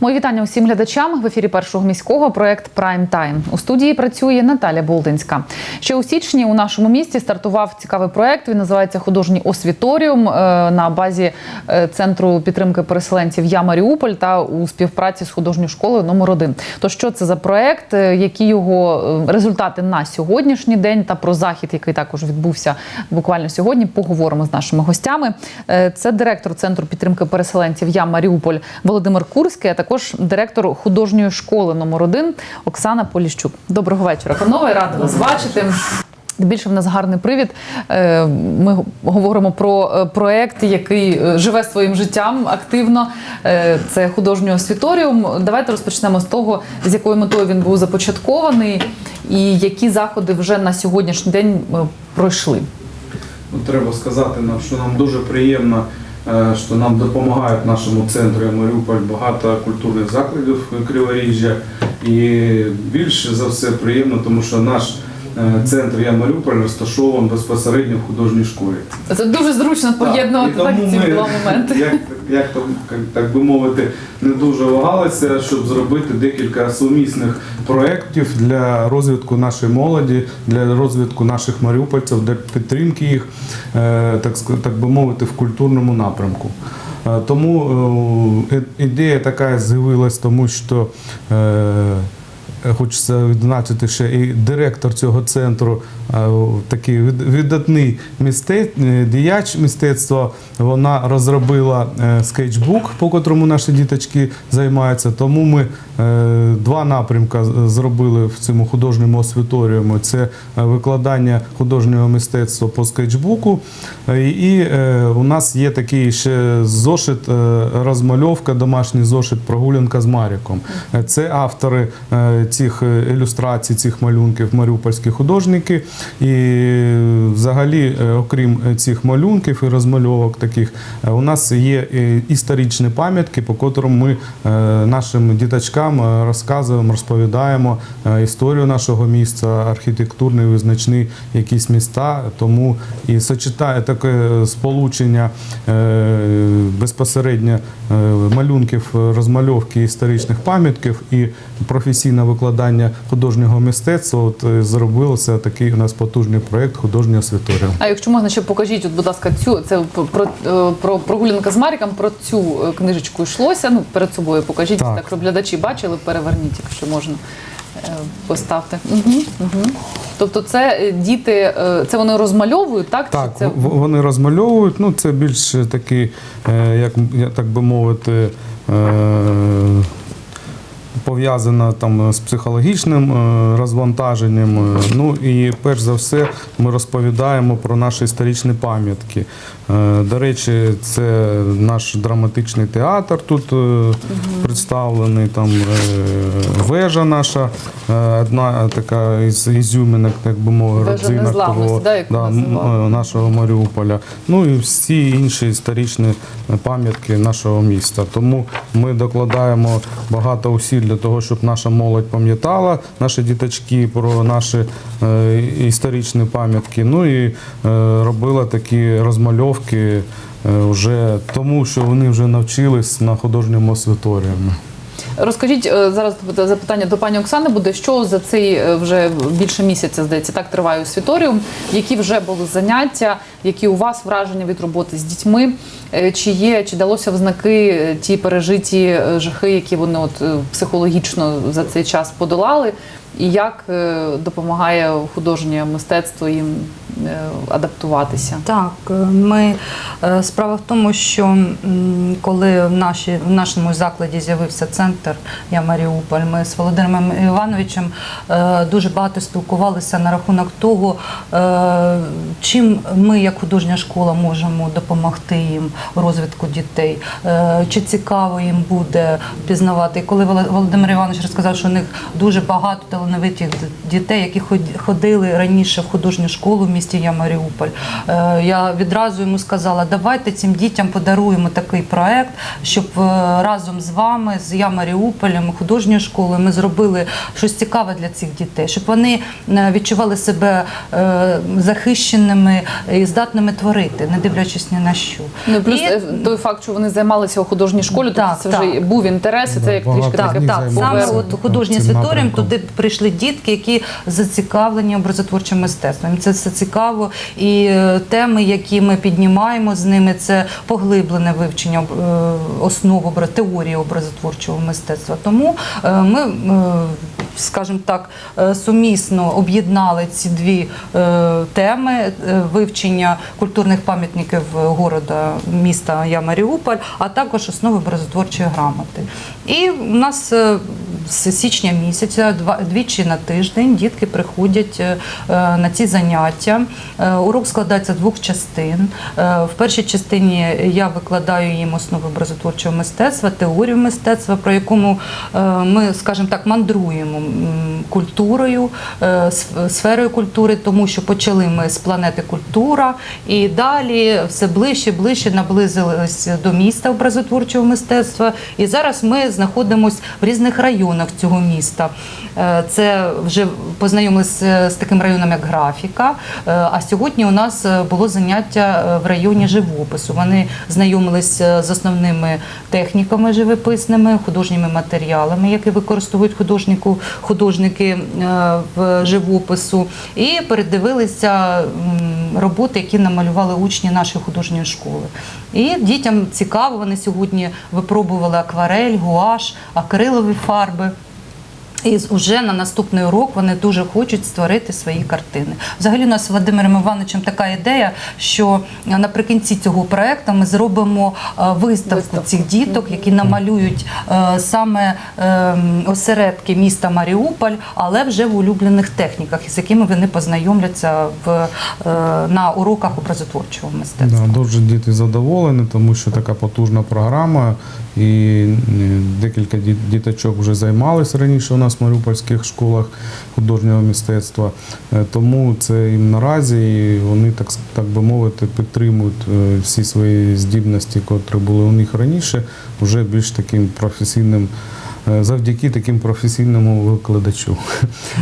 Мої вітання усім глядачам в ефірі першого міського проект Прайм Тайм. У студії працює Наталя Болдинська. Ще у січні у нашому місті стартував цікавий проект. Він називається Художній освіторіум е, на базі е, центру підтримки переселенців Я Маріуполь та у співпраці з художньою школою номер 1 То що це за проект? е, Які його результати на сьогоднішній день та про захід, який також відбувся буквально сьогодні, поговоримо з нашими гостями. Це директор центру підтримки переселенців Я Маріуполь Володимир Курський, а також директор художньої школи номер 1 Оксана Поліщук. Доброго вечора, панове, рада вас бачити. Більше в нас гарний привід. Е, Ми говоримо про е, проект, який е, живе своїм життям активно. Це художній освіторіум. Давайте розпочнемо з того, з якою метою він був започаткований, і які заходи вже на сьогоднішній день пройшли. Ну, треба сказати нам, що нам дуже приємно, що нам допомагають нашому центру «Я Маріуполь багато культурних закладів Криворіжжя. І більше за все приємно, тому що наш е, центр «Я Маріуполь розташований безпосередньо в художній школі. Це дуже зручно поєднувати Так, так, ці ми, два моменти. Як, як то, як, так би мовити, не дуже вагалися, щоб зробити декілька сумісних проєктів для розвитку нашої молоді, для розвитку наших маріупольців, для підтримки їх, е, так, так би мовити, в культурному напрямку. Е, Тому е, е, ідея така з'явилась, тому що е, Хочеться відзначити ще і директор цього центру, е, такий від- видатний мистець, е, діяч мистецтва. Вона розробила е, скетчбук, по котрому наші діточки займаються. Тому ми е, два напрямки зробили в цьому художньому освіторіумі. Це е, викладання художнього мистецтва по скетчбуку. Е, І е, у нас є такий ще зошит, е, розмальовка, домашній зошит, прогулянка з Маріком. Е, Це автори е, цих е, ілюстрацій, цих малюнків, маріупольські художники. І взагалі, е, окрім е, цих малюнків і розмальовок таких, у нас є історичні пам'ятки, по котрим ми нашим діточкам розказуємо, розповідаємо історію нашого міста, архітектурні, визначні якісь міста. Тому і сочетає таке сполучення безпосередньо малюнків, розмальовки історичних пам'ятків і професійне викладання художнього мистецтва. От е, зробився такий у нас потужний проєкт художній освіторіум. А якщо можна ще покажіть, от, будь ласка, цю це про, про, е, про прогулянка з Маріком, про цю е, книжечку йшлося. Ну, перед собою покажіть, Так. так, щоб глядачі бачили, переверніть, якщо можна. Поставте. Угу, угу. Тобто, це діти, це вони розмальовують, так? Так, Чи це... вони розмальовують. Ну, це більш такий, е, як я так би мовити, е, пов'язано там з психологічним е, розвантаженням. Е, Ну і перш за все ми розповідаємо про наші історичні пам'ятки. Е, До речі, це наш драматичний театр тут е, представлений, там е, вежа наша, е, одна така із ізюминок, так би мовити, родзинок того, да, да, е, нашого Маріуполя. Ну і всі інші історичні пам'ятки нашого міста. Тому ми докладаємо багато усиль для того, щоб наша молодь пам'ятала, наші діточки про наші е, історичні пам'ятки. Ну і е, робила такі розмальовки. е, Вже тому, що вони вже навчились на художньому освіторіумі. Розкажіть е, зараз запитання до пані Оксани буде, що за цей е, вже більше місяця, здається, так триває освіторіум, які вже були заняття, які у вас враження від роботи з дітьми, Е, чи є, чи далося в знаки е, ті пережиті жахи, які вони от психологічно за цей час подолали, і як допомагає художнє мистецтво їм адаптуватися? Так, е, ми е, справа в тому, що коли в, наші, в нашому закладі з'явився центр Я Маріуполь, ми з Володимиром Івановичем е, дуже багато спілкувалися на рахунок того, е, чим ми, як художня школа, можемо допомогти їм у розвитку дітей, е, чи цікаво їм буде пізнавати. І коли Воло- Володимир Іванович розказав, що у них дуже багато талановитих дітей, які ход- ходили раніше в художню школу в місті місті Я Маріуполь. Е, Я відразу йому сказала, давайте цим дітям подаруємо такий проект, щоб е, разом з вами, з Я Маріуполем, художньою школою, ми зробили щось цікаве для цих дітей, щоб вони е, відчували себе захищеними і здатними творити, не дивлячись ні на що. Ну, плюс І- той факт, що вони займалися у художній школі, Так, тобто це вже був інтерес, і це як трішки Так, так, саме от художній світоріум туди прийшли дітки, які зацікавлені образотворчим мистецтвом. Це все цікаво. І е, теми, які ми піднімаємо з ними, це поглиблене вивчення е, основ теорії образотворчого мистецтва. Тому е, ми. Скажімо так, сумісно об'єднали ці дві теми вивчення культурних пам'ятників города міста Я Маріуполь, а також основи образотворчої грамоти. І у нас з січня місяця двічі на тиждень дітки приходять е, е, на ці заняття. Е, Урок складається з двох частин. В першій частині я викладаю їм основи образотворчого мистецтва, теорію мистецтва, про якому ми, скажімо так, мандруємо культурою, сферою культури, тому що почали ми з планети культура, і далі все ближче, ближче наблизились до міста образотворчого мистецтва. І зараз ми знаходимося в різних районах цього міста. Е, Це вже познайомилися з таким районом, як графіка. Е, А сьогодні у нас е, було заняття е, в районі живопису. Вони знайомилися з основними техніками живописними, художніми матеріалами, які використовують художнику, художники е, в живопису, і передивилися роботи, які намалювали учні нашої художньої школи. І дітям цікаво, вони сьогодні випробували акварель, гуаш, акрилові фарби. І уже на наступний урок вони дуже хочуть створити свої картини. Взагалі, у нас з Владимиром Івановичем така ідея, що е, наприкінці цього проекту ми зробимо е, виставку Виставку. цих діток, які намалюють е, саме е, осередки міста Маріуполь, але вже в улюблених техніках, з якими вони познайомляться в, е, на уроках образотворчого мистецтва. Да, дуже діти задоволені, тому що така потужна програма, і декілька діточок вже займалися раніше у нас в маріупольських школах художнього мистецтва. Е, Тому це їм наразі і вони так, так би мовити підтримують е, всі свої здібності, котрі були у них раніше, вже більш таким професійним. Е, Завдяки таким професійному викладачу.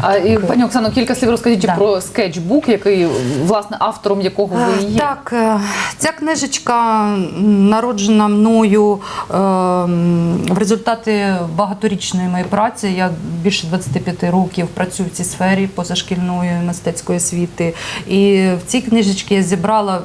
А і пані Оксано, кілька слів розкажіть Да. про скетчбук, який власне автором якого ви є. Так, е, ця книжечка народжена мною е, в результаті багаторічної моєї праці. Я більше 25 років працюю в цій сфері позашкільної мистецької освіти. І в цій книжечці я зібрала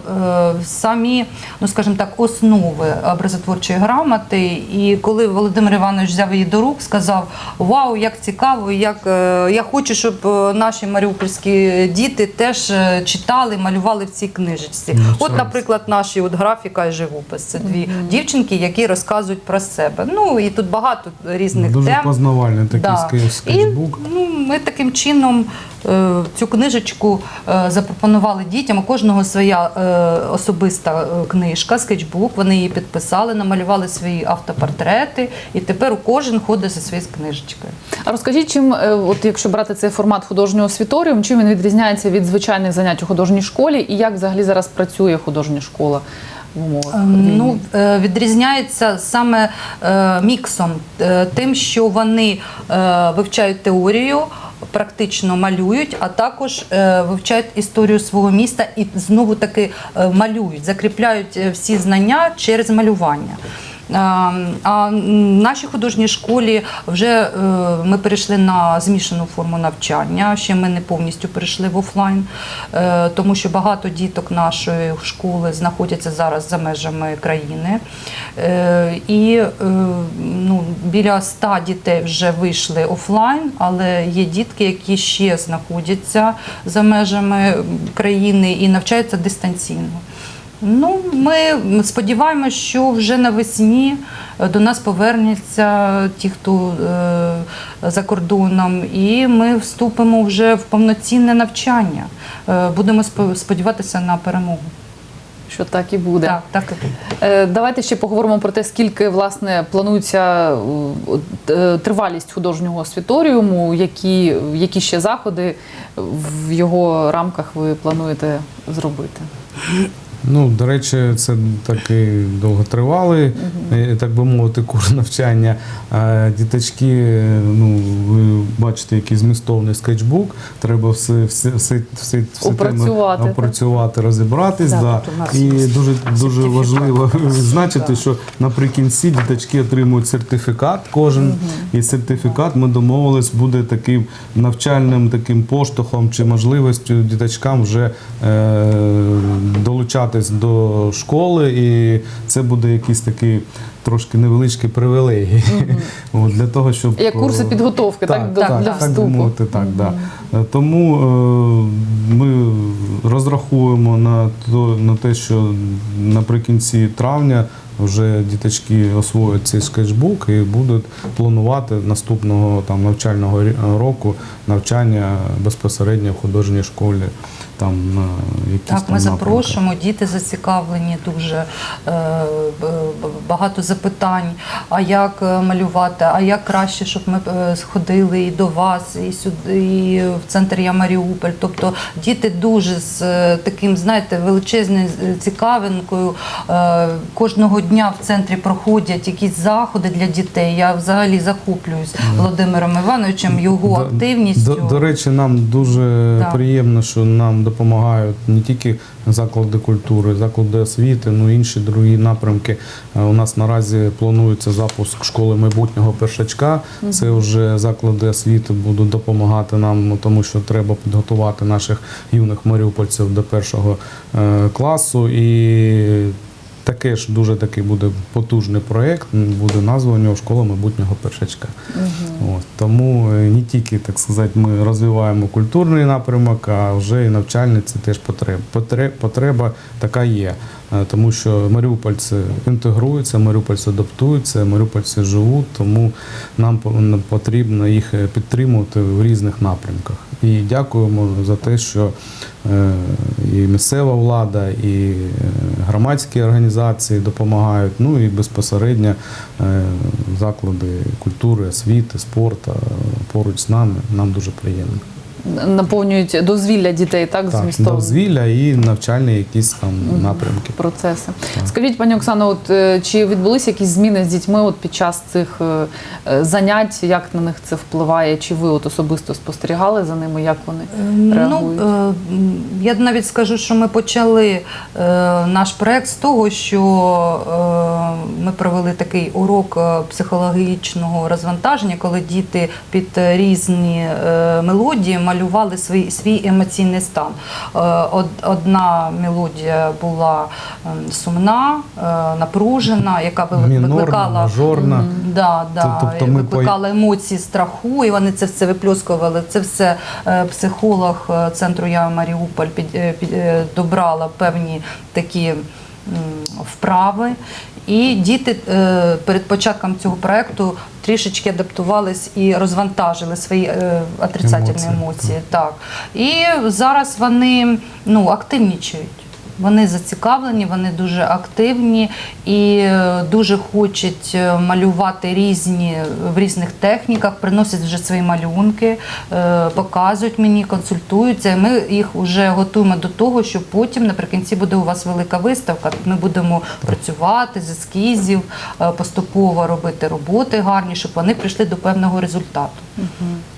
самі, ну скажімо так, основи образотворчої грамоти. І коли Володимир Іванович взяв її до рук, сказав: Вау, як цікаво, як е, я хочу, щоб е, наші маріупольські діти теж е, читали, малювали в цій книжечці. Ну, От, наприклад, наші от графіка і живопис. Це дві дівчинки, які розказують про себе. Ну і тут багато різних Дуже тем. познавальний такий Да. ски- І ну, ми таким чином цю книжечку запропонували дітям. У кожного своя особиста книжка, скетчбук. Вони її підписали, намалювали свої автопортрети, і тепер у кожен ходить зі своєю книжечкою. А розкажіть, чим, е, от якщо брати цей формат художнього освіторіум, чим він відрізняється від звичайних занять у художній школі, і як взагалі зараз працює художня школа умовах? Ну, е, відрізняється саме е, міксом, тим, що вони вивчають теорію. Практично малюють, а також вивчають історію свого міста і знову таки малюють, закріпляють всі знання через малювання. А, А м, нашій художній школі вже е, ми перейшли на змішану форму навчання. Ще ми не повністю перейшли в офлайн, е, тому що багато діток нашої школи знаходяться зараз за межами країни. Е, І ну, біля ста дітей вже вийшли офлайн, але є дітки, які ще знаходяться за межами країни і навчаються дистанційно. Ну, ми сподіваємося, що вже навесні е, до нас повернуться ті, хто е, за кордоном, і ми вступимо вже в повноцінне навчання. Е, Будемо спо- сподіватися на перемогу. що так і буде. Так, так і буде. Е, Давайте ще поговоримо про те, скільки власне планується е, тривалість художнього освіторіуму, які, які ще заходи в його рамках ви плануєте зробити. Ну, до речі, це такий довготривалий, е, так би мовити, курс навчання. Діточки, ну, ви бачите, який змістовний скетчбук. Треба все, все, все, все, все Опрацювати, опрацювати, розібратись. Да. нас І дуже, дуже важливо відзначити, що наприкінці діточки отримують сертифікат кожен. І сертифікат ми домовились буде таким навчальним таким поштовхом чи можливістю діточкам вже е, долучатись до школи, і це буде якийсь такий трошки невеличкий привілегій. От, для того, щоб Як курси е, підготовки, так, так, так, би вступу. мовити, так, да. Е, Тому е, ми розраховуємо на, то, на те, що наприкінці травня вже діточки освоять цей скетчбук і будуть планувати наступного там, навчального року навчання безпосередньо в художній школі. Там, якісь Так, там ми запрошуємо, діти зацікавлені дуже е, багато запитань. А як е, малювати? А як краще, щоб ми е, сходили і до вас, і сюди, і в центр Я Маріуполь. Тобто діти дуже з е, таким, знаєте, величезною е, цікавинкою. Е, Кожного дня в центрі проходять якісь заходи для дітей. Я взагалі захоплююсь Володимиром Івановичем, його До- активністю. До, до речі, нам дуже Так. приємно, що нам допомагають не тільки заклади культури, заклади освіти, ну і інші другі напрямки. Е, У нас наразі планується запуск школи майбутнього першачка. Це вже заклади освіти будуть допомагати нам, тому що треба підготувати наших юних маріупольців до першого е, класу. І Таке ж дуже такий буде потужний проєкт, буде назва у нього школа майбутнього першачка. От, тому е, не тільки, так сказати, ми розвиваємо культурний напрямок, а вже і навчальний це теж потреба. Потреба, потреба така є. Е, Тому що маріупольці інтегруються, маріупольці адаптуються, маріупольці живуть, тому нам по- потрібно їх е, підтримувати в різних напрямках. І дякуємо за те, що е, і місцева влада, і е, громадські організації допомагають, ну і безпосередньо е, заклади культури, освіти, спорту поруч з нами. Нам дуже приємно. Наповнюють дозвілля дітей, так, Так, змістовно. дозвілля і навчальні якісь там напрямки. процеси. Скажіть, пані Оксано, от е, чи відбулися якісь зміни з дітьми от під час цих е, е, занять? Як на них це впливає? Чи ви от особисто спостерігали за ними? Як вони реагують? Ну, я навіть скажу, що ми почали наш проект з того, що ми провели такий урок психологічного розвантаження, коли діти під різні мелодії малювали свій, свій емоційний стан. Е, одна мелодія була ем, сумна, е, напружена, яка викликала мажорна. Да, да, Тобто ми викликала емоції страху, і вони це все випльоскували. Це все е, психолог центру Я Маріуполь під, під, добрала певні такі вправи. І діти е, перед початком цього проекту трішечки адаптувались і розвантажили свої е, отрицательні Емоції, емоції. Так. І зараз вони ну, активнічають. Вони зацікавлені, вони дуже активні і е, дуже хочуть е, малювати різні в різних техніках, приносять вже свої малюнки, е, показують мені, консультуються. І Ми їх вже готуємо до того, що потім наприкінці буде у вас велика виставка. Ми будемо працювати з ескізів, е, поступово робити роботи гарні, щоб вони прийшли до певного результату.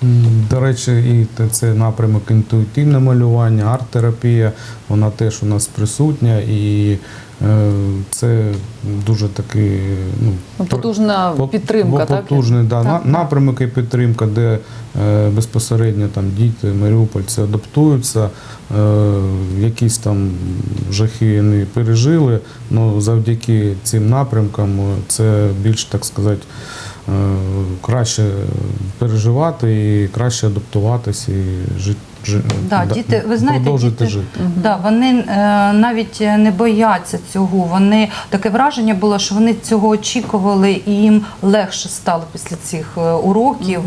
М, До речі, і це напрямок інтуїтивне малювання, арт-терапія, вона теж у нас присутня, і е, це дуже такий ну, Ну, потужна по- підтримка, по- так? Потужний да, Так. напрямок і підтримка, де е, безпосередньо там діти, маріупольці адаптуються, е, якісь там жахи вони пережили, але завдяки цим напрямкам це більш, так сказати, краще переживати і краще адаптуватися і жити жи- Да, діти, ви знаєте, продовжити діти, жити. Да, вони е, навіть не бояться цього. Вони таке враження було, що вони цього очікували, і їм легше стало після цих е, уроків.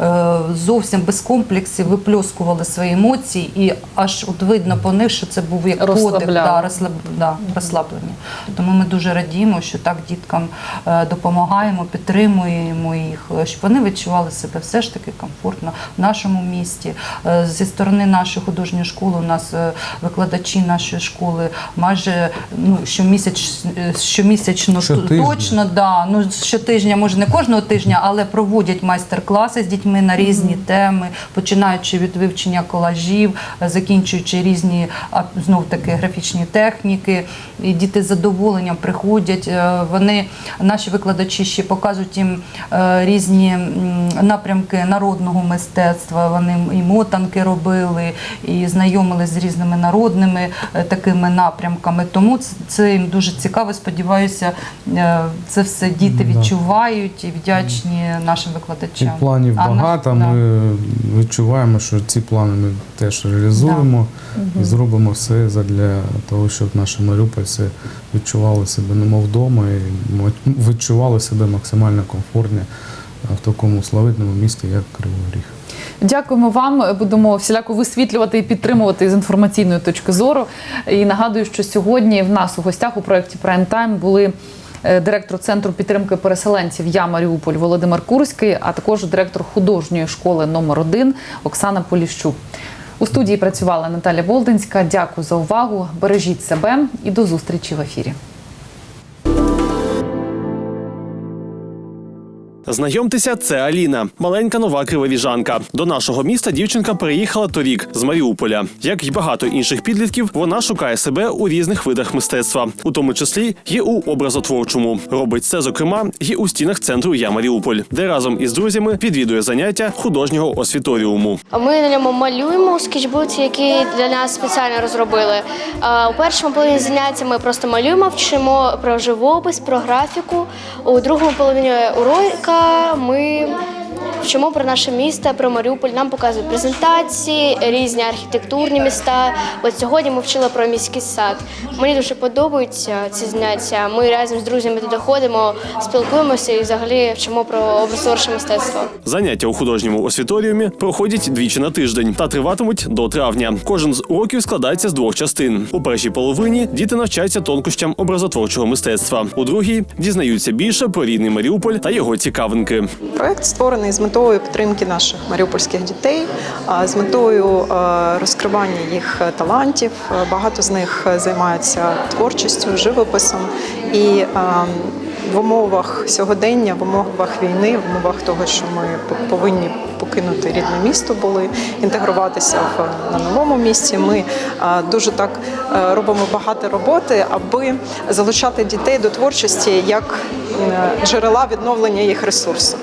Е, е, зовсім без комплексів випльоскували свої емоції, і аж от видно по них, що це був як подих, да, розслаб, да, розслаблення. Тому ми дуже радіємо, що так діткам е, допомагаємо, підтримуємо їх, е, щоб вони відчували себе все ж таки комфортно в нашому місті. Е, Зі сторони нашої художньої школи у нас е, викладачі нашої школи майже ну, щомісяч, е, щомісячно Щотижня. точно, да, ну, щотижня, може не кожного тижня, але проводять майстер-класи з дітьми на різні теми, починаючи від вивчення колажів, закінчуючи різні знов таки графічні техніки. І діти з задоволенням приходять. е, Вони наші викладачі ще показують їм різні напрямки народного мистецтва. Вони і мотанки робили, і знайомились з різними народними е, такими напрямками. Тому це, їм дуже цікаво. Сподіваюся, е, це все діти Да. відчувають і вдячні нашим І викладачам. планів А наш- багато. да. Ми відчуваємо, що ці плани ми теж реалізуємо і зробимо все для того, щоб наші маріупольці відчували себе немов вдома і відчували себе максимально комфортно в такому славетному місті, як Кривий Ріг. Дякуємо вам. Будемо всіляко висвітлювати і підтримувати з інформаційної точки зору. І нагадую, що сьогодні в нас у гостях у проєкті Prime Time були е, директор центру підтримки переселенців Я Маріуполь Володимир Курський, а також директор художньої школи номер 1 Оксана Поліщук. У студії працювала Наталя Болдинська. Дякую за увагу. Бережіть себе і до зустрічі в ефірі. Знайомтеся, це Аліна, маленька нова кривовіжанка. До нашого міста дівчинка переїхала торік з Маріуполя. Як й багато інших підлітків, вона шукає себе у різних видах мистецтва, у тому числі і у образотворчому. Робить це, зокрема, і у стінах центру Я Маріуполь, де разом із друзями відвідує заняття художнього освіторіуму. Ми на ньому малюємо у скетчбуці, який для нас спеціально розробили. У першому половині заняття ми просто малюємо, вчимо про живопис, про графіку. У другому половині урока ми вчимо про наше місто, про Маріуполь. Нам показують презентації, різні архітектурні міста. От сьогодні ми вчили про міський сад. Мені дуже подобаються ці заняття. Ми разом з друзями туди ходимо, спілкуємося і взагалі вчимо про образотворче мистецтво. Заняття у художньому освіторіумі проходять двічі на тиждень та триватимуть до травня. Кожен з уроків складається з двох частин. У першій половині діти навчаються тонкощам образотворчого мистецтва. У другій дізнаються більше про рідний Маріуполь та його цікавинки. Проект створений з метою підтримки наших маріупольських дітей, з метою е, розкривання їх талантів. Багато з них займаються творчістю, живописом і е, в умовах сьогодення, в умовах війни, в умовах того, що ми по- повинні покинути рідне місто, були інтегруватися в на новому місці. Ми е, дуже так робимо багато роботи, аби залучати дітей до творчості як джерела відновлення їх ресурсу.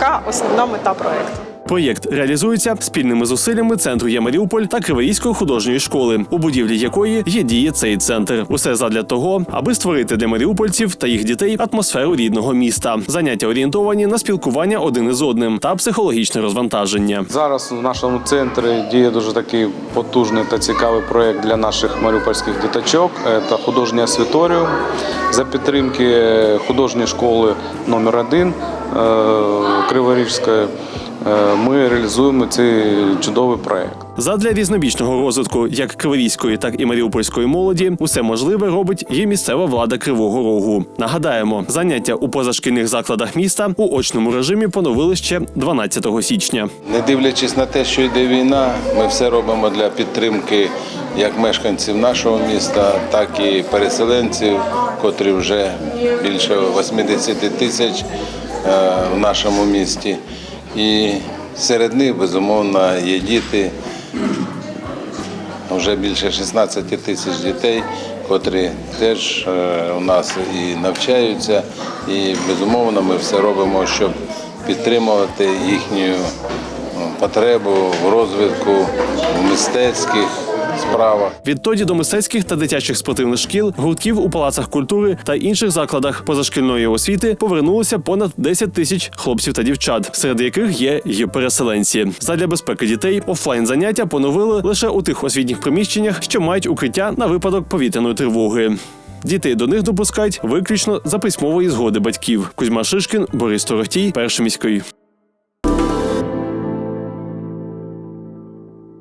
Така основна мета проекту. Проєкт реалізується спільними зусиллями центру «Я Маріуполь та Криворізької художньої школи, у будівлі якої є діє цей центр. Усе задля того, аби створити для маріупольців та їх дітей атмосферу рідного міста. Заняття орієнтовані на спілкування один із одним та психологічне розвантаження. Зараз в нашому центрі діє дуже такий потужний та цікавий проєкт для наших маріупольських діточок. Це художній освіторіум за підтримки художньої школи номер 1 Криворізької. Е, Ми реалізуємо цей чудовий проєкт. Задля різнобічного розвитку як криворізької, так і маріупольської молоді усе можливе робить і місцева влада Кривого Рогу. Нагадаємо, заняття у позашкільних закладах міста у очному режимі поновили ще 12 січня. Не дивлячись на те, що йде війна, ми все робимо для підтримки як мешканців нашого міста, так і переселенців, котрі вже більше 80 тисяч е, в нашому місті. І серед них, безумовно, є діти, вже більше 16 тисяч дітей, котрі теж е, у нас і навчаються. І безумовно ми все робимо, щоб підтримувати їхню е, потребу в розвитку в мистецьких справа. Відтоді до мистецьких та дитячих спортивних шкіл, гуртків у палацах культури та інших закладах позашкільної освіти повернулося понад 10 тисяч хлопців та дівчат, серед яких є й переселенці. Задля безпеки дітей офлайн заняття поновили лише у тих освітніх приміщеннях, що мають укриття на випадок повітряної тривоги. Дітей до них допускають виключно за письмової згоди батьків. Кузьма Шишкін, Борис Торохтій, перший міський.